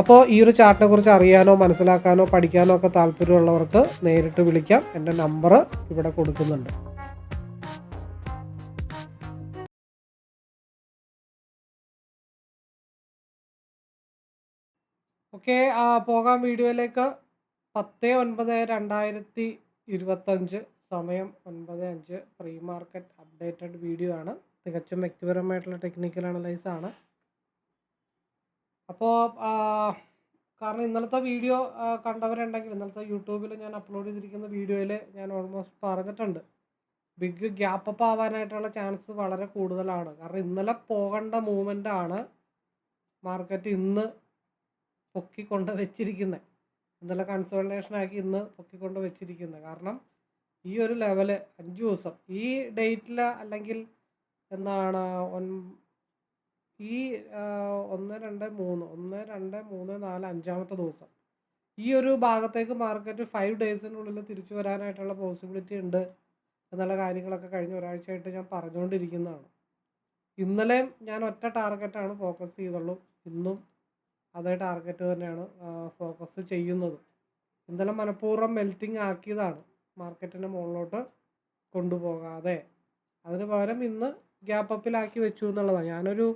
അപ്പോൾ ഈ ഒരു ചാർട്ടിനെ കുറിച്ച് അറിയാനോ മനസ്സിലാക്കാനോ പഠിക്കാനോ ഒക്കെ താല്പര്യമുള്ളവർക്ക് നേരിട്ട് വിളിക്കാം. എന്റെ നമ്പർ ഇവിടെ കൊടുക്കുന്നുണ്ട്. ഓക്കെ പോകാം വീഡിയോയിലേക്ക്. പത്ത് ഒൻപത് രണ്ടായിരത്തി ഇരുപത്തഞ്ച് സമയം ഒൻപത് അഞ്ച് പ്രീ മാർക്കറ്റ് അപ്ഡേറ്റഡ് വീഡിയോ ആണ്. തികച്ചും വ്യക്തിപരമായിട്ടുള്ള ടെക്നിക്കൽ അനലൈസ് ആണ്. അപ്പോൾ കാരണം ഇന്നലത്തെ വീഡിയോ കണ്ടവരുണ്ടെങ്കിൽ ഇന്നലത്തെ യൂട്യൂബിൽ ഞാൻ അപ്ലോഡ് ചെയ്തിരിക്കുന്ന വീഡിയോയിൽ ഞാൻ ഓൾമോസ്റ്റ് പറഞ്ഞിട്ടുണ്ട്. ബിഗ് ഗ്യാപ്പ് അപ്പ് ആവാനായിട്ടുള്ള ചാൻസ് വളരെ കൂടുതലാണ്. കാരണം ഇന്നലെ പോകേണ്ട മൂവ്മെന്റ് ആണ് മാർക്കറ്റ് ഇന്ന് പൊക്കിക്കൊണ്ട് വെച്ചിരിക്കുന്നത് ഇന്നലെ കൺസോൾട്ടേഷനാക്കി ഇന്ന് പൊക്കിക്കൊണ്ട് വെച്ചിരിക്കുന്നത് കാരണം ഈ ഒരു ലെവൽ അഞ്ച് ദിവസം ഈ ഡേറ്റിൽ അല്ലെങ്കിൽ എന്താണ് ഒൻ ഈ ഒന്ന് രണ്ട് മൂന്ന് ഒന്ന് രണ്ട് മൂന്ന് നാല് അഞ്ചാമത്തെ ദിവസം. ഈ ഒരു ഭാഗത്തേക്ക് മാർക്കറ്റ് ഫൈവ് ഡേയ്സിനുള്ളിൽ തിരിച്ചു വരാനായിട്ടുള്ള പോസിബിലിറ്റി ഉണ്ട് എന്നുള്ള കാര്യങ്ങളൊക്കെ കഴിഞ്ഞ ഒരാഴ്ചയായിട്ട് ഞാൻ പറഞ്ഞുകൊണ്ടിരിക്കുന്നതാണ്. ഇന്നലെയും ഞാൻ ഒറ്റ ടാർഗറ്റാണ് ഫോക്കസ് ചെയ്തുള്ളൂ. ഇന്നും അതേ ടാർഗറ്റ് തന്നെയാണ് ഫോക്കസ് ചെയ്യുന്നത്. ഇന്നലെ മനഃപൂർവം മെൽറ്റിംഗ് ആക്കിയതാണ് മാർക്കറ്റിന്റെ മുകളിലോട്ട് കൊണ്ടുപോകാതെ. അതിന് പകരം ഇന്ന് ഗ്യാപ്പ് അപ്പിലാക്കി വെച്ചു എന്നുള്ളതാണ്. ഞാനൊരു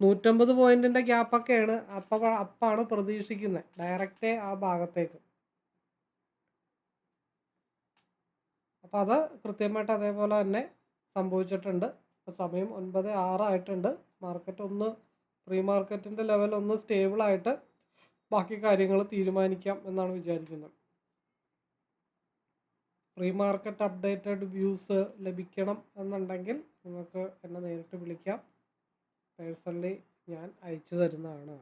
നൂറ്റമ്പത് പോയിന്റിന്റെ ഗ്യാപ്പൊക്കെയാണ് അപ്പ അപ്പാണ് പ്രതീക്ഷിക്കുന്നത് ഡയറക്റ്റ് ആ ഭാഗത്തേക്ക്. അപ്പം അത് കൃത്യമായിട്ട് അതേപോലെ തന്നെ സംഭവിച്ചിട്ടുണ്ട്. ഇപ്പൊ സമയം ഒൻപത് ആറായിട്ടുണ്ട് മാർക്കറ്റ് ഒന്ന് പ്രീ മാർക്കറ്റിന്റെ ലെവൽ ഒന്ന് സ്റ്റേബിൾ ആയിട്ട് ബാക്കി കാര്യങ്ങൾ തീരുമാനിക്കാം എന്നാണ് വിചാരിക്കുന്നത്. പ്രീ മാർക്കറ്റ് അപ്ഡേറ്റഡ് വ്യൂസ് ലഭിക്കണം എന്നുണ്ടെങ്കിൽ നിങ്ങൾക്ക് എന്നെ നേരിട്ട് വിളിക്കാം. പേഴ്സണലി ഞാൻ അയച്ചു തരുന്നതാണ്.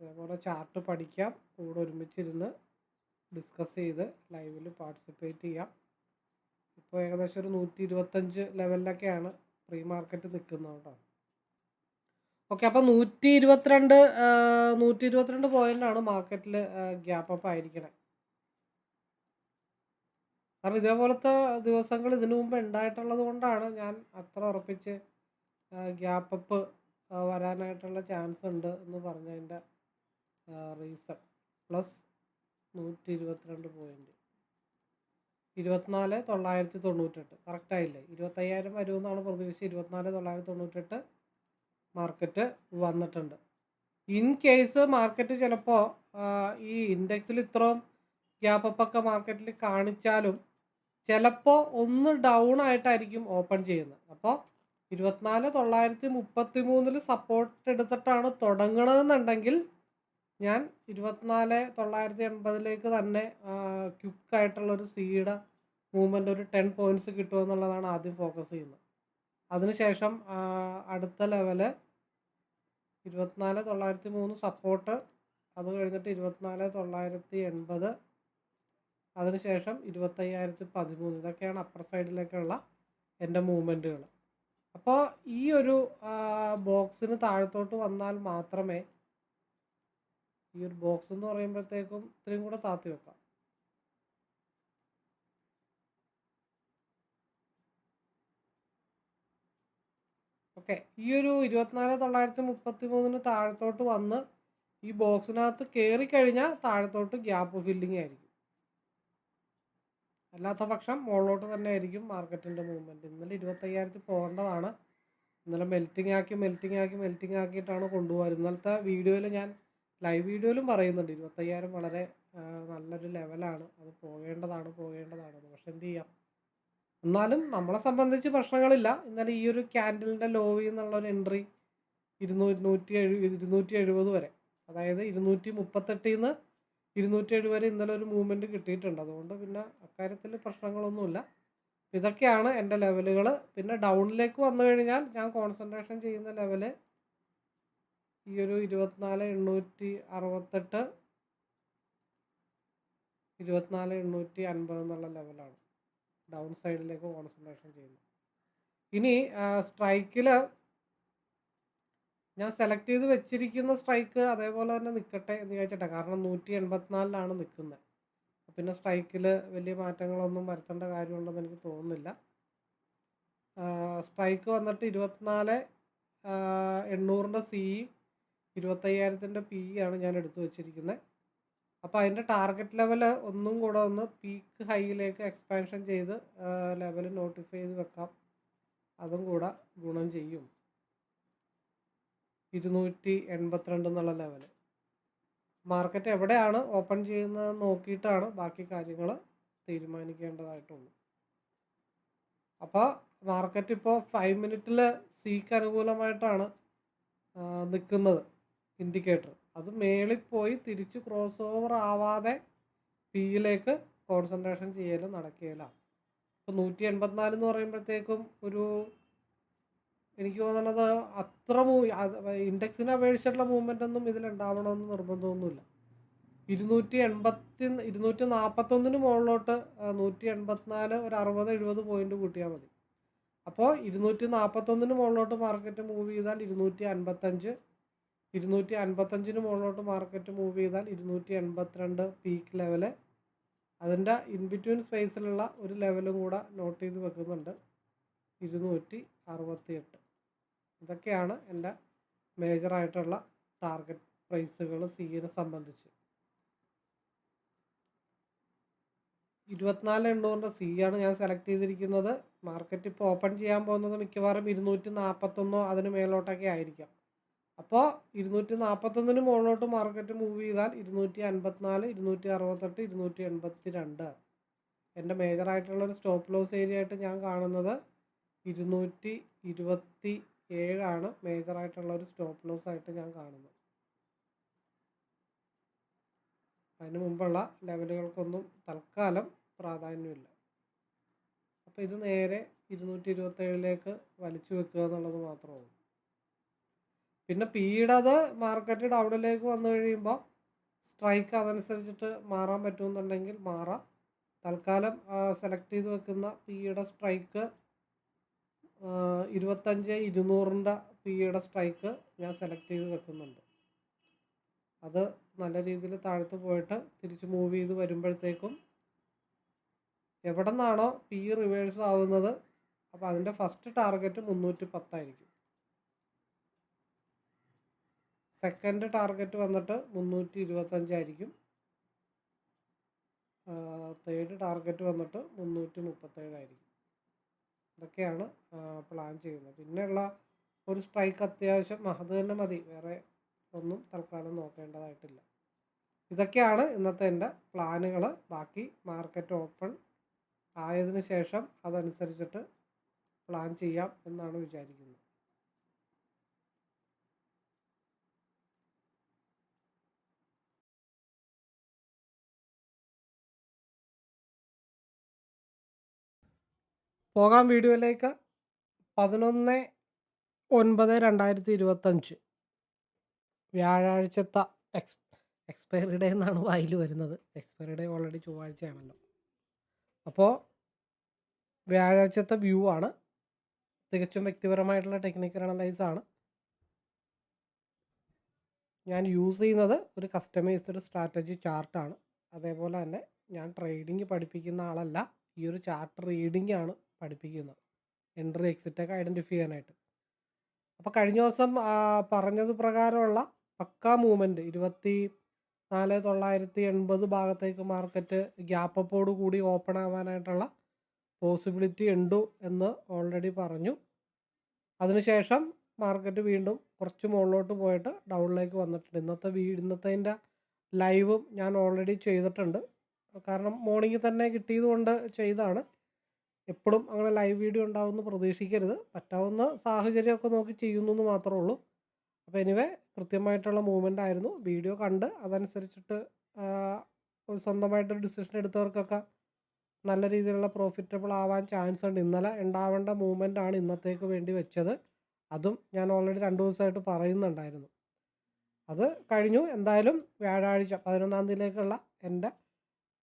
അതേപോലെ ചാർട്ട് പഠിക്കാം. കൂടെ ഒരുമിച്ചിരുന്ന് ഡിസ്കസ് ചെയ്ത് ലൈവിൽ പാർട്ടിസിപ്പേറ്റ് ചെയ്യാം. ഇപ്പോൾ ഏകദേശം ഒരു നൂറ്റി ഇരുപത്തഞ്ച് ലെവലിലൊക്കെയാണ് പ്രീ മാർക്കറ്റ് നിൽക്കുന്നത് കേട്ടോ. ഓക്കെ അപ്പോൾ നൂറ്റി ഇരുപത്തിരണ്ട് നൂറ്റി ഇരുപത്തിരണ്ട് പോയിന്റാണ് മാർക്കറ്റിൽ ഗ്യാപ്പ് അപ്പ് ആയിരിക്കണേ. കാരണം ഇതേപോലത്തെ ദിവസങ്ങൾ ഇതിനു മുമ്പ് ഉണ്ടായിട്ടുള്ളത് കൊണ്ടാണ് ഞാൻ അത്ര ഉറപ്പിച്ച് ഗ്യാപ്പ് അപ്പ് വരാനായിട്ടുള്ള ചാൻസ് ഉണ്ട് എന്ന് പറഞ്ഞതിന്റെ റീസൺ. പ്ലസ് നൂറ്റി ഇരുപത്തിരണ്ട് പോയിന്റ് ഇരുപത്തിനാല് തൊള്ളായിരത്തി തൊണ്ണൂറ്റെട്ട്. കറക്റ്റായില്ലേ ഇരുപത്തയ്യായിരം വരുമെന്നാണ് പ്രതീക്ഷ ഇരുപത്തിനാല് തൊള്ളായിരത്തി തൊണ്ണൂറ്റെട്ട് മാർക്കറ്റ് വന്നിട്ടുണ്ട്. ഇൻ കേസ് മാർക്കറ്റ് ചിലപ്പോൾ ഈ ഇൻഡെക്സിൽ ഇത്രയും ഗ്യാപ്പ് അപ്പ് ഒക്കെ മാർക്കറ്റിൽ കാണിച്ചാലും ചിലപ്പോൾ ഒന്ന് ഡൗൺ ആയിട്ടായിരിക്കും ഓപ്പൺ ചെയ്യുന്നത്. അപ്പോൾ ഇരുപത്തിനാല് തൊള്ളായിരത്തി മുപ്പത്തി മൂന്നിൽ സപ്പോർട്ട് എടുത്തിട്ടാണ് തുടങ്ങണതെന്നുണ്ടെങ്കിൽ ഞാൻ ഇരുപത്തിനാല് തൊള്ളായിരത്തി എൺപതിലേക്ക് തന്നെ ക്വിക്കായിട്ടുള്ളൊരു സീഡ് മൂവ്മെന്റ് ഒരു ടെൻ പോയിന്റ്സ് കിട്ടുമെന്നുള്ളതാണ് ആദ്യം ഫോക്കസ് ചെയ്യുന്നത്. അതിനുശേഷം അടുത്ത ലെവൽ ഇരുപത്തിനാല് തൊള്ളായിരത്തി മൂന്ന് സപ്പോർട്ട് അത് കഴിഞ്ഞിട്ട് ഇരുപത്തിനാല് തൊള്ളായിരത്തി എൺപത് അതിനുശേഷം ഇരുപത്തയ്യായിരത്തി പതിമൂന്ന് ഇതൊക്കെയാണ് അപ്പർ സൈഡിലേക്കുള്ള എന്റെ മൂവ്മെന്റുകൾ അപ്പോൾ ഈ ഒരു ബോക്സിന് താഴത്തോട്ട് വന്നാൽ മാത്രമേ ഈ ഒരു ബോക്സ് എന്ന് പറയുമ്പോഴത്തേക്കും ഇത്രയും കൂടെ താത്തി വെക്കാം. ഓക്കെ. ഈ ഒരു ഇരുപത്തിനാല് തൊള്ളായിരത്തി മുപ്പത്തി മൂന്നിന് താഴത്തോട്ട് വന്ന് ഈ ബോക്സിനകത്ത് കയറി കഴിഞ്ഞാൽ താഴത്തോട്ട് ഗ്യാപ്പ് ഫില്ലിംഗ് ആയിരിക്കും. അല്ലാത്ത പക്ഷം മുകളിലോട്ട് തന്നെ ആയിരിക്കും മാർക്കറ്റിന്റെ മൂവ്മെന്റ് ഇന്നലെ ഇരുപത്തയ്യായിരത്തി പോകേണ്ടതാണ്. ഇന്നലെ മെൽറ്റിംഗ് ആക്കി മെൽറ്റിംഗ് ആക്കി മെൽറ്റിംഗ് ആക്കിയിട്ടാണ് കൊണ്ടുപോകാറ് ഇന്നലത്തെ വീഡിയോയിൽ ഞാൻ ലൈവ് വീഡിയോയിലും പറയുന്നുണ്ട്. ഇരുപത്തയ്യായിരം വളരെ നല്ലൊരു ലെവലാണ് അത് പോകേണ്ടതാണ് പോകേണ്ടതാണ്. പക്ഷെ എന്ത് ചെയ്യാം? എന്നാലും നമ്മളെ സംബന്ധിച്ച് പ്രശ്നങ്ങളില്ല. ഇന്നലെ ഈ ഒരു ക്യാൻഡലിന്റെ ലോവിൽ നിന്നുള്ള ഒരു എൻട്രി ഇരുന്നൂറ്റി നൂറ്റി എഴു ഇരുന്നൂറ്റി എഴുപത് വരെ. അതായത് ഇരുന്നൂറ്റി മുപ്പത്തെട്ടിൽ നിന്ന് ഇരുന്നൂറ്റി എഴുപത് വരെ ഇന്നലെ ഒരു മൂവ്മെന്റ് കിട്ടിയിട്ടുണ്ട്. അതുകൊണ്ട് പിന്നെ അക്കാര്യത്തിൽ പ്രശ്നങ്ങളൊന്നുമില്ല. ഇതൊക്കെയാണ് എന്റെ ലെവലുകൾ പിന്നെ ഡൗണിലേക്ക് വന്നു കഴിഞ്ഞാൽ ഞാൻ കോൺസെൻട്രേഷൻ ചെയ്യുന്ന ലെവൽ ഈ ഒരു ഇരുപത്തിനാല് എണ്ണൂറ്റി അറുപത്തെട്ട് ഇരുപത്തിനാല് എണ്ണൂറ്റി അൻപത് എന്നുള്ള ലെവലാണ് ഡൗൺ സൈഡിലേക്ക് കോൺസെൻട്രേഷൻ ചെയ്യുന്നത്. ഇനി സ്ട്രൈക്കിൽ ഞാൻ സെലക്ട് ചെയ്ത് വെച്ചിരിക്കുന്ന സ്ട്രൈക്ക് അതേപോലെ തന്നെ നിൽക്കട്ടെ എന്ന് ചോദിച്ചിട്ടാണ് കാരണം നൂറ്റി എൺപത്തിനാലിലാണ് നിൽക്കുന്നത് പിന്നെ സ്ട്രൈക്കിൽ വലിയ മാറ്റങ്ങളൊന്നും വരുത്തേണ്ട കാര്യമുണ്ടെന്ന് എനിക്ക് തോന്നുന്നില്ല. സ്ട്രൈക്ക് വന്നിട്ട് ഇരുപത്തിനാല് എണ്ണൂറിന്റെ സിയും ഇരുപത്തയ്യായിരത്തിന്റെ പി ആണ് ഞാൻ എടുത്തു വെച്ചിരിക്കുന്നത് അപ്പോൾ അതിന്റെ ടാർഗറ്റ് ലെവൽ ഒന്നും കൂടെ ഒന്ന് പീക്ക് ഹൈയിലേക്ക് എക്സ്പാൻഷൻ ചെയ്ത് ലെവൽ നോട്ടിഫൈ ചെയ്ത് വെക്കാം. അതും കൂടെ ഗുണം ചെയ്യും. ഇരുന്നൂറ്റി എൺപത്തിരണ്ട് എന്നുള്ള ലെവൽ മാർക്കറ്റ് എവിടെയാണ് ഓപ്പൺ ചെയ്യുന്നത് നോക്കിയിട്ടാണ് ബാക്കി കാര്യങ്ങൾ തീരുമാനിക്കേണ്ടതായിട്ടുള്ളൂ. അപ്പോൾ മാർക്കറ്റ് ഇപ്പോൾ ഫൈവ് മിനിറ്റിൽ സിക്ക് അനുകൂലമായിട്ടാണ് നിൽക്കുന്നത് ഇൻഡിക്കേറ്റർ അത് മേളിൽ പോയി തിരിച്ച് ക്രോസ് ഓവർ ആവാതെ പിയിലേക്ക് കോൺസെൻട്രേഷൻ ചെയ്യലും നടക്കുകയില്ല. ഇപ്പോൾ നൂറ്റി എൺപത്തിനാല് എന്ന് പറയുമ്പോഴത്തേക്കും ഒരു എനിക്ക് തോന്നുന്നത് അത്ര ഇൻഡെക്സിനെ അപേക്ഷിച്ചിട്ടുള്ള മൂവ്മെന്റ് ഒന്നും ഇതിലുണ്ടാവണമെന്ന് നിർബന്ധമൊന്നുമില്ല. ഇരുന്നൂറ്റി എൺപത്തി ഇരുന്നൂറ്റി നാൽപ്പത്തൊന്നിന് മുകളിലോട്ട് നൂറ്റി എൺപത്തിനാല് ഒരു അറുപത് എഴുപത് പോയിന്റ് കൂട്ടിയാൽ മതി. അപ്പോൾ ഇരുന്നൂറ്റി നാൽപ്പത്തൊന്നിന് മുകളിലോട്ട് മാർക്കറ്റ് മൂവ് ചെയ്താൽ ഇരുന്നൂറ്റി അൻപത്തഞ്ച് ഇരുന്നൂറ്റി അൻപത്തഞ്ചിന് മുകളിലോട്ട് മാർക്കറ്റ് മൂവ് ചെയ്താൽ ഇരുന്നൂറ്റി എൺപത്തിരണ്ട് പീക്ക് ലെവൽ അതിന്റെ ഇൻ ബിറ്റ്വീൻ സ്പേസിലുള്ള ഒരു ലെവലും കൂടെ നോട്ട് ചെയ്ത് വെക്കുന്നുണ്ട്. ഇരുന്നൂറ്റി അറുപത്തി എട്ട് ഇതൊക്കെയാണ് എന്റെ മേജറായിട്ടുള്ള ടാർഗറ്റ് പ്രൈസുകൾ സീനെ സംബന്ധിച്ച്. ഇരുപത്തിനാല് എണ്ണൂറിന്റെ സി ആണ് ഞാൻ സെലക്ട് ചെയ്തിരിക്കുന്നത്. മാർക്കറ്റ് ഇപ്പോൾ ഓപ്പൺ ചെയ്യാൻ പോകുന്നത് മിക്കവാറും ഇരുന്നൂറ്റി നാൽപ്പത്തൊന്നോ അതിന് മേലോട്ടൊക്കെ ആയിരിക്കാം. അപ്പോൾ ഇരുന്നൂറ്റി നാൽപ്പത്തൊന്നിന് മുകളിലോട്ട് മാർക്കറ്റ് മൂവ് ചെയ്താൽ ഇരുന്നൂറ്റി അൻപത്തിനാല് ഇരുന്നൂറ്റി അറുപത്തെട്ട് ഇരുന്നൂറ്റി എൺപത്തി രണ്ട് എന്റെ മേജറായിട്ടുള്ളൊരു സ്റ്റോപ്പ് ലോസ് ഏരിയ ആയിട്ട് ഞാൻ കാണുന്നത് ഇരുന്നൂറ്റി ഇരുപത്തി ഏഴാണ് മേജറായിട്ടുള്ള ഒരു സ്റ്റോപ്പ് ലോസ് ആയിട്ട് ഞാൻ കാണുന്നത്. അതിന് മുമ്പുള്ള ലെവലുകൾക്കൊന്നും തൽക്കാലം പ്രാധാന്യമില്ല. അപ്പോൾ ഇത് നേരെ ഇരുന്നൂറ്റി ഇരുപത്തേഴിലേക്ക് വലിച്ചു വെക്കുക എന്നുള്ളത് മാത്രമേ ഉള്ളൂ. പിന്നെ പീഡത് മാർക്കറ്റ് ഡൗണിലേക്ക് വന്നു കഴിയുമ്പോൾ സ്ട്രൈക്ക് അതനുസരിച്ചിട്ട് മാറാൻ പറ്റുമെന്നുണ്ടെങ്കിൽ മാറാം. തൽക്കാലം സെലക്ട് ചെയ്ത് വെക്കുന്ന പിയുടെ സ്ട്രൈക്ക് ഇരുപത്തഞ്ച് ഇരുന്നൂറിന്റെ പിയുടെ സ്ട്രൈക്ക് ഞാൻ സെലക്ട് ചെയ്ത് വെക്കുന്നുണ്ട്. അത് നല്ല രീതിയിൽ താഴ്ത്ത് പോയിട്ട് തിരിച്ച് മൂവ് ചെയ്ത് വരുമ്പോഴത്തേക്കും എവിടെ നിന്നാണോ പി റിവേഴ്സ് ആവുന്നത് അപ്പോൾ അതിന്റെ ഫസ്റ്റ് ടാർഗറ്റ് മുന്നൂറ്റി പത്തായിരിക്കും. സെക്കൻഡ് ടാർഗറ്റ് വന്നിട്ട് മുന്നൂറ്റി ഇരുപത്തഞ്ചായിരിക്കും തേർഡ് ടാർഗറ്റ് വന്നിട്ട് മുന്നൂറ്റി മുപ്പത്തേഴായിരിക്കും ഇതൊക്കെയാണ് പ്ലാൻ ചെയ്യുന്നത്. പിന്നെയുള്ള ഒരു സ്ട്രൈക്ക് അത്യാവശ്യം അത് തന്നെ മതി. വേറെ ഒന്നും തൽക്കാലം നോക്കേണ്ടതായിട്ടില്ല. ഇതൊക്കെയാണ് ഇന്നത്തെ എന്റെ പ്ലാനുകൾ ബാക്കി മാർക്കറ്റ് ഓപ്പൺ ആയതിനു ശേഷം അതനുസരിച്ചിട്ട് പ്ലാൻ ചെയ്യാം എന്നാണ് വിചാരിക്കുന്നത്. പോകാം വീഡിയോയിലേക്ക്. പതിനൊന്ന് ഒൻപത് രണ്ടായിരത്തി ഇരുപത്തഞ്ച് വ്യാഴാഴ്ചത്തെ എക്സ് എക്സ്പയറി ഡേ എന്നാണ് വായിൽ വരുന്നത്. എക്സ്പയറി ഡേ ഓൾറെഡി ചൊവ്വാഴ്ചയാണല്ലോ. അപ്പോൾ വ്യാഴാഴ്ചത്തെ വ്യൂ ആണ്. തികച്ചും വ്യക്തിപരമായിട്ടുള്ള ടെക്നിക്കൽ അനലൈസ് ആണ്. ഞാൻ യൂസ് ചെയ്യുന്നത് ഒരു കസ്റ്റമൈസ്ഡ് സ്ട്രാറ്റജി ചാർട്ടാണ് അതേപോലെ തന്നെ ഞാൻ ട്രേഡിംഗ് പഠിപ്പിക്കുന്ന ആളല്ല. ഈ ഒരു ചാർട്ട് റീഡിംഗ് ആണ് പഠിപ്പിക്കുന്നത് എൻട്രി എക്സിറ്റ് എക്സിറ്റൊക്കെ ഐഡന്റിഫൈ ചെയ്യാനായിട്ട്. അപ്പോൾ കഴിഞ്ഞ ദിവസം പറഞ്ഞത് പ്രകാരമുള്ള പക്ക മൂവ്മെന്റ് ഇരുപത്തി നാല് തൊള്ളായിരത്തി എൺപത് ഭാഗത്തേക്ക് മാർക്കറ്റ് ഗ്യാപ്പപ്പോട് കൂടി ഓപ്പൺ ആവാനായിട്ടുള്ള പോസിബിലിറ്റി ഉണ്ട് എന്ന് ഓൾറെഡി പറഞ്ഞു. അതിനുശേഷം മാർക്കറ്റ് വീണ്ടും കുറച്ച് മുകളിലോട്ട് പോയിട്ട് ഡൗണിലേക്ക് വന്നിട്ടുണ്ട്. ഇന്നത്തെ വീ ഇന്നത്തെ ലൈവും ഞാൻ ഓൾറെഡി ചെയ്തിട്ടുണ്ട്. കാരണം മോർണിംഗിൽ തന്നെ കിട്ടിയത് കൊണ്ട് ചെയ്തതാണ് എപ്പോഴും അങ്ങനെ ലൈവ് വീഡിയോ ഉണ്ടാവുമെന്ന് പ്രതീക്ഷിക്കരുത്. പറ്റാവുന്ന സാഹചര്യമൊക്കെ നോക്കി ചെയ്യുന്നു എന്ന് മാത്രമേ ഉള്ളൂ. അപ്പോൾ എനിവേ കൃത്യമായിട്ടുള്ള മൂവ്മെന്റ് ആയിരുന്നു. വീഡിയോ കണ്ട് അതനുസരിച്ചിട്ട് സ്വന്തമായിട്ടൊരു ഡിസിഷൻ എടുത്തവർക്കൊക്കെ നല്ല രീതിയിലുള്ള പ്രോഫിറ്റബിൾ ആവാൻ ചാൻസ് ഉണ്ട്. ഇന്നലെ ഉണ്ടാവേണ്ട മൂവ്മെന്റ് ആണ് ഇന്നത്തേക്ക് വേണ്ടി വെച്ചത്. അതും ഞാൻ ഓൾറെഡി രണ്ട് ദിവസമായിട്ട് പറയുന്നുണ്ടായിരുന്നു. അത് കഴിഞ്ഞു. എന്തായാലും വ്യാഴാഴ്ച പതിനൊന്നാം തീയതിയിലേക്കുള്ള എന്റെ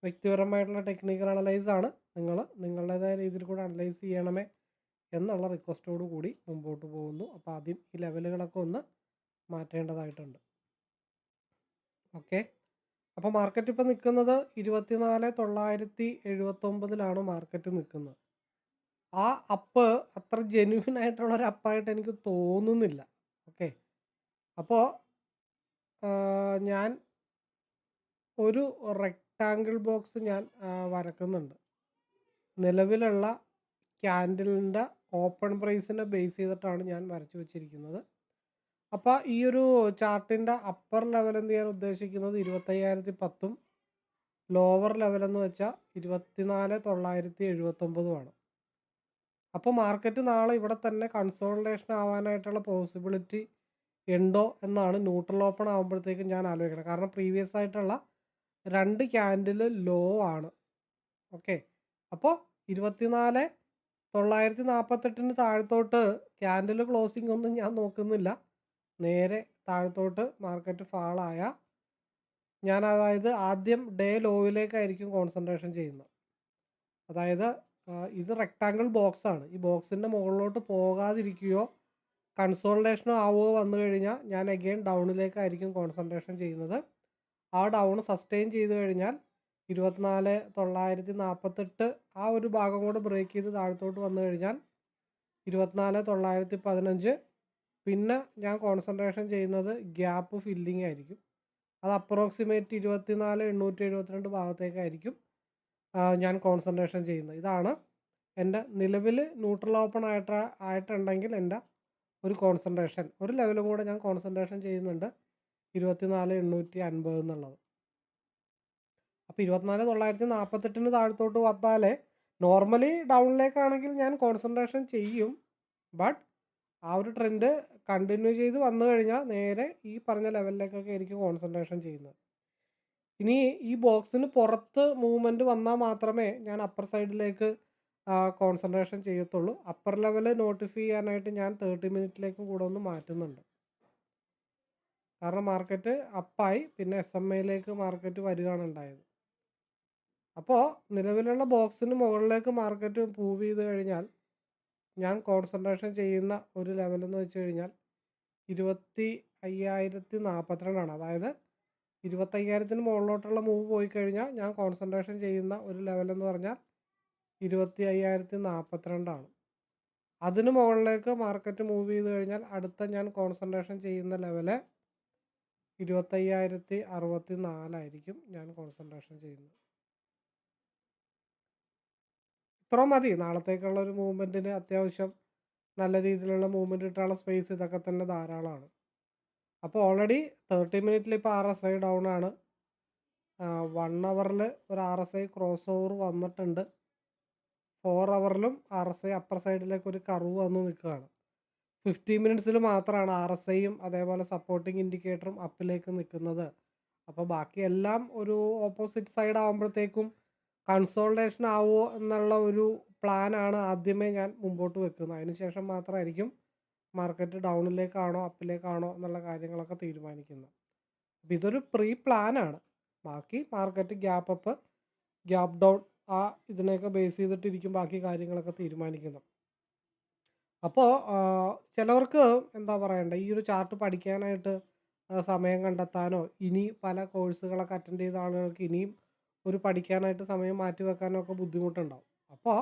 വ്യക്തിപരമായിട്ടുള്ള ടെക്നിക്കൽ അനലൈസാണ് നിങ്ങൾ നിങ്ങളുടേതായ രീതിയിൽ കൂടെ അനലൈസ് ചെയ്യണമേ എന്നുള്ള റിക്വസ്റ്റോട് കൂടി മുമ്പോട്ട് പോകുന്നു. അപ്പോൾ ആദ്യം ഈ ലെവലുകളൊക്കെ ഒന്ന് മാറ്റേണ്ടതായിട്ടുണ്ട്. ഓക്കെ അപ്പോൾ മാർക്കറ്റ് ഇപ്പോൾ നിൽക്കുന്നത് ഇരുപത്തിനാല് തൊള്ളായിരത്തി എഴുപത്തൊമ്പതിലാണ് മാർക്കറ്റ് നിൽക്കുന്നത്. ആ അപ്പ് അത്ര ജെന്യൂൻ ആയിട്ടുള്ള ഒരു അപ്പായിട്ട് എനിക്ക് തോന്നുന്നില്ല. ഓക്കെ അപ്പോൾ ഞാൻ ഒരു റെക്റ്റാങ്കിൾ ബോക്സ് ഞാൻ വരക്കുന്നുണ്ട്. നിലവിലുള്ള ക്യാൻഡിലിന്റെ ഓപ്പൺ പ്രൈസിനെ ബേസ് ചെയ്തിട്ടാണ് ഞാൻ വരച്ചു വെച്ചിരിക്കുന്നത്. അപ്പോൾ ഈ ഒരു ചാർട്ടിന്റെ അപ്പർ ലെവൽ എന്ത് ചെയ്യാൻ ഉദ്ദേശിക്കുന്നത്? ഇരുപത്തയ്യായിരത്തി പത്തും ലോവർ ലെവൽ എന്ന് വെച്ചാൽ ഇരുപത്തിനാല് തൊള്ളായിരത്തി എഴുപത്തൊമ്പതുമാണ് അപ്പോൾ മാർക്കറ്റ് നാളെ ഇവിടെ തന്നെ കൺസോൾട്ടേഷൻ ആവാനായിട്ടുള്ള പോസിബിലിറ്റി ഉണ്ടോ എന്നാണ് ന്യൂട്രൽ ഓപ്പൺ ആകുമ്പോഴത്തേക്കും ഞാൻ ആലോചിക്കണം കാരണം പ്രീവിയസ് ആയിട്ടുള്ള രണ്ട് ക്യാൻഡിൽ ലോ ആണ്. ഓക്കെ അപ്പോൾ ഇരുപത്തിനാല് തൊള്ളായിരത്തി നാൽപ്പത്തെട്ടിന് താഴത്തോട്ട് ക്യാൻഡിൽ ക്ലോസിംഗ് ഒന്നും ഞാൻ നോക്കുന്നില്ല. നേരെ താഴത്തോട്ട് മാർക്കറ്റ് ഫാളായ ഞാൻ അതായത് ആദ്യം ഡേ ലോയിലേക്കായിരിക്കും കോൺസെൻട്രേഷൻ ചെയ്യുന്നത്. അതായത് ഇത് റെക്റ്റാങ്കിൾ ബോക്സ് ആണ് ഈ ബോക്സിന്റെ മുകളിലോട്ട് പോകാതിരിക്കുകയോ കൺസോൾട്ടേഷനോ ആവുകയോ വന്നു കഴിഞ്ഞാൽ ഞാൻ അഗെയിൻ ഡൗണിലേക്കായിരിക്കും കോൺസെൻട്രേഷൻ ചെയ്യുന്നത്. ആ ഡൗൺ സസ്റ്റെയിൻ ചെയ്തു കഴിഞ്ഞാൽ ഇരുപത്തിനാല് തൊള്ളായിരത്തി നാൽപ്പത്തെട്ട് ആ ഒരു ഭാഗം കൂടെ ബ്രേക്ക് ചെയ്ത് താഴത്തോട്ട് വന്നു കഴിഞ്ഞാൽ ഇരുപത്തിനാല് തൊള്ളായിരത്തി പതിനഞ്ച് പിന്നെ ഞാൻ കോൺസെൻട്രേഷൻ ചെയ്യുന്നത് ഗ്യാപ്പ് ഫില്ലിംഗ് ആയിരിക്കും. അത് അപ്രോക്സിമേറ്റ് ഇരുപത്തിനാല് എണ്ണൂറ്റി എഴുപത്തിരണ്ട് ഭാഗത്തേക്കായിരിക്കും ഞാൻ കോൺസെൻട്രേഷൻ ചെയ്യുന്നത്. ഇതാണ് എന്റെ നിലവിൽ ന്യൂട്രൽ ഓപ്പൺ ആയിട്ട് ആയിട്ടുണ്ടെങ്കിൽ എന്റെ ഒരു കോൺസെൻട്രേഷൻ ഒരു ലെവലും കൂടെ ഞാൻ കോൺസെൻട്രേഷൻ ചെയ്യുന്നുണ്ട്. ഇരുപത്തിനാല് എണ്ണൂറ്റി അൻപത് എന്നുള്ളത്. അപ്പോൾ ഇരുപത്തിനാല് തൊള്ളായിരത്തി നാൽപ്പത്തെട്ടിന് താഴത്തോട്ട് വന്നാലേ നോർമലി ഡൗണിലേക്കാണെങ്കിൽ ഞാൻ കോൺസെൻട്രേഷൻ ചെയ്യും. ബട്ട് ആ ഒരു ട്രെൻഡ് കണ്ടിന്യൂ ചെയ്ത് വന്നു കഴിഞ്ഞാൽ നേരെ ഈ പറഞ്ഞ ലെവലിലേക്കൊക്കെ ആയിരിക്കും കോൺസെൻട്രേഷൻ ചെയ്യുന്നത്. ഇനി ഈ ബോക്സിന് പുറത്ത് മൂവ്മെന്റ് വന്നാൽ മാത്രമേ ഞാൻ അപ്പർ സൈഡിലേക്ക് കോൺസെൻട്രേഷൻ ചെയ്യത്തുള്ളൂ. അപ്പർ ലെവൽ നോട്ടിഫൈ ചെയ്യാനായിട്ട് ഞാൻ തേർട്ടി മിനിറ്റിലേക്കും കൂടെ ഒന്ന് മാറ്റുന്നുണ്ട്. കാരണം മാർക്കറ്റ് അപ്പായി പിന്നെ എസ് എം ഐയിലേക്ക് മാർക്കറ്റ് വരികയാണ് ഉണ്ടായത്. അപ്പോൾ നിലവിലുള്ള ബോക്സിന് മുകളിലേക്ക് മാർക്കറ്റ് മൂവ് ചെയ്ത് കഴിഞ്ഞാൽ ഞാൻ കോൺസെൻട്രേഷൻ ചെയ്യുന്ന ഒരു ലെവൽ എന്ന് വെച്ച് കഴിഞ്ഞാൽ ഇരുപത്തി അയ്യായിരത്തി നാൽപ്പത്തിരണ്ടാണ് അതായത് ഇരുപത്തയ്യായിരത്തിന് മുകളിലോട്ടുള്ള മൂവ് പോയി കഴിഞ്ഞാൽ ഞാൻ കോൺസെൻട്രേഷൻ ചെയ്യുന്ന ഒരു ലെവൽ എന്ന് പറഞ്ഞാൽ ഇരുപത്തി അയ്യായിരത്തി നാൽപ്പത്തിരണ്ടാണ് അതിന് മുകളിലേക്ക് മാർക്കറ്റ് മൂവ് ചെയ്ത് കഴിഞ്ഞാൽ അടുത്ത ഞാൻ കോൺസെൻട്രേഷൻ ചെയ്യുന്ന ലെവൽ ഇരുപത്തയ്യായിരത്തി അറുപത്തി നാലായിരിക്കും ഞാൻ കോൺസെൻട്രേഷൻ ചെയ്യുന്നത്. ഇത്ര മതി. നാളത്തേക്കുള്ള ഒരു മൂവ്മെന്റിന് അത്യാവശ്യം നല്ല രീതിയിലുള്ള മൂവ്മെന്റ് കിട്ടാനുള്ള സ്പേസ് ഇതൊക്കെ തന്നെ ധാരാളമാണ് അപ്പോൾ ഓൾറെഡി തേർട്ടി മിനിറ്റിൽ ഇപ്പോൾ ആർ എസ് ഐ ഡൗൺ ആണ് വൺ അവറിൽ ഒരു R S I cross over വന്നിട്ടുണ്ട്. ഫോർ അവറിലും ആർ എസ് ഐ അപ്പർ സൈഡിലേക്ക് ഒരു കർവ് വന്ന് നിൽക്കുകയാണ്. ഫിഫ്റ്റി മിനിറ്റ്സിൽ മാത്രമാണ് ആർ എസ് ഐയും അതേപോലെ സപ്പോർട്ടിംഗ് ഇൻഡിക്കേറ്ററും അപ്പിലേക്ക് നിൽക്കുന്നത് അപ്പോൾ ബാക്കിയെല്ലാം ഒരു ഓപ്പോസിറ്റ് സൈഡ് ആകുമ്പോഴത്തേക്കും കൺസോൾട്ടേഷൻ ആവുമോ എന്നുള്ള ഒരു പ്ലാനാണ് ആദ്യമേ ഞാൻ മുമ്പോട്ട് വെക്കുന്നത്. അതിനുശേഷം മാത്രമായിരിക്കും മാർക്കറ്റ് ഡൗണിലേക്കാണോ അപ്പിലേക്കാണോ എന്നുള്ള കാര്യങ്ങളൊക്കെ തീരുമാനിക്കുന്നത്. അപ്പോൾ ഇതൊരു പ്രീ പ്ലാനാണ്. ബാക്കി market gap up gap down ആ ഇതിനെയൊക്കെ ബേസ് ചെയ്തിട്ടിരിക്കും ബാക്കി കാര്യങ്ങളൊക്കെ തീരുമാനിക്കുന്നത്. അപ്പോൾ ചിലവർക്ക് എന്താ പറയണ്ടേ ഈ ഒരു ചാർട്ട് പഠിക്കാനായിട്ട് സമയം കണ്ടെത്താനോ ഇനി പല കോഴ്സുകളൊക്കെ അറ്റൻഡ് ചെയ്ത ആളുകൾക്ക് ഇനിയും ഒരു പഠിക്കാനായിട്ട് സമയം മാറ്റി വെക്കാനൊക്കെ ബുദ്ധിമുട്ടുണ്ടാവും. അപ്പോൾ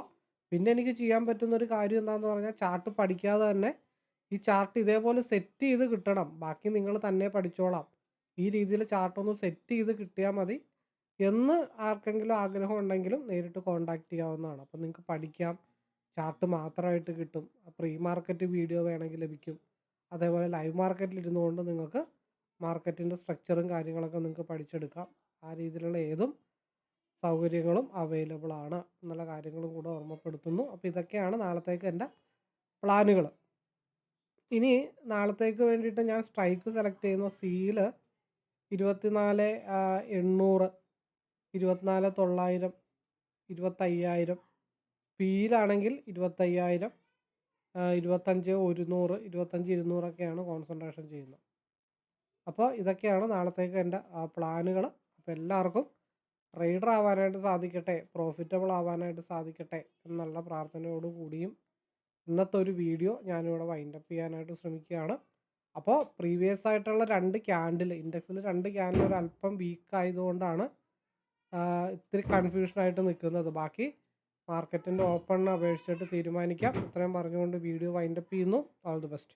പിന്നെ എനിക്ക് ചെയ്യാൻ പറ്റുന്ന ഒരു കാര്യം എന്താണെന്ന് പറഞ്ഞാൽ ചാർട്ട് പഠിക്കാതെ തന്നെ ഈ ചാർട്ട് ഇതേപോലെ സെറ്റ് ചെയ്ത് കിട്ടണം. ബാക്കി നിങ്ങൾ തന്നെ പഠിച്ചോളാം. ഈ രീതിയിൽ ചാർട്ടൊന്ന് സെറ്റ് ചെയ്ത് കിട്ടിയാൽ മതി എന്ന് ആർക്കെങ്കിലും ആഗ്രഹം ഉണ്ടെങ്കിലും നേരിട്ട് കോണ്ടാക്ട് ചെയ്യാവുന്നതാണ്. അപ്പോൾ നിങ്ങൾക്ക് പഠിക്കാം. ചാർട്ട് മാത്രമായിട്ട് കിട്ടും. പ്രീ മാർക്കറ്റ് വീഡിയോ വേണമെങ്കിൽ ലഭിക്കും. അതേപോലെ ലൈവ് മാർക്കറ്റിൽ ഇരുന്നുകൊണ്ട് നിങ്ങൾക്ക് മാർക്കറ്റിന്റെ സ്ട്രക്ചറും കാര്യങ്ങളൊക്കെ നിങ്ങൾക്ക് പഠിച്ചെടുക്കാം. ആ രീതിയിലുള്ള ഏതും സൗകര്യങ്ങളും അവൈലബിൾ ആണ് എന്നുള്ള കാര്യങ്ങളും കൂടെ ഓർമ്മപ്പെടുത്തുന്നു. അപ്പോൾ ഇതൊക്കെയാണ് നാളത്തേക്ക് എന്റെ പ്ലാനുകൾ ഇനി നാളത്തേക്ക് വേണ്ടിയിട്ട് ഞാൻ സ്ട്രൈക്ക് സെലക്ട് ചെയ്യുന്ന സീൽ ഇരുപത്തിനാല് എണ്ണൂറ് ഇരുപത്തിനാല് തൊള്ളായിരം ഇരുപത്തയ്യായിരം പിയിലാണെങ്കിൽ ഇരുപത്തയ്യായിരം ഇരുപത്തഞ്ച് ഒരുന്നൂറ് ഇരുപത്തഞ്ച് ഇരുന്നൂറൊക്കെയാണ് കോൺസെൻട്രേഷൻ ചെയ്യുന്നത്. അപ്പോൾ ഇതൊക്കെയാണ് നാളത്തേക്ക് എന്റെ പ്ലാനുകൾ അപ്പോൾ എല്ലാവർക്കും ട്രേഡർ ആവാനായിട്ട് സാധിക്കട്ടെ പ്രോഫിറ്റബിൾ ആവാനായിട്ട് സാധിക്കട്ടെ എന്നുള്ള പ്രാർത്ഥനയോട് കൂടിയും ഇന്നത്തെ ഒരു വീഡിയോ ഞാനിവിടെ വൈൻഡപ്പ് ചെയ്യാനായിട്ട് ശ്രമിക്കുകയാണ്. അപ്പോൾ പ്രീവിയസ് ആയിട്ടുള്ള രണ്ട് ക്യാൻഡിൽ ഇൻഡെക്സിൽ രണ്ട് ക്യാൻഡിൽ ഒരു അല്പം വീക്ക് ആയതുകൊണ്ടാണ് ഇത്തിരി കൺഫ്യൂഷനായിട്ട് നിൽക്കുന്നത്. ബാക്കി മാർക്കറ്റിന്റെ ഓപ്പണിനെ അപേക്ഷിച്ചിട്ട് തീരുമാനിക്കാം. ഇത്രയും പറഞ്ഞുകൊണ്ട് വീഡിയോ വൈൻഡപ്പ് ചെയ്യുന്നു. All the best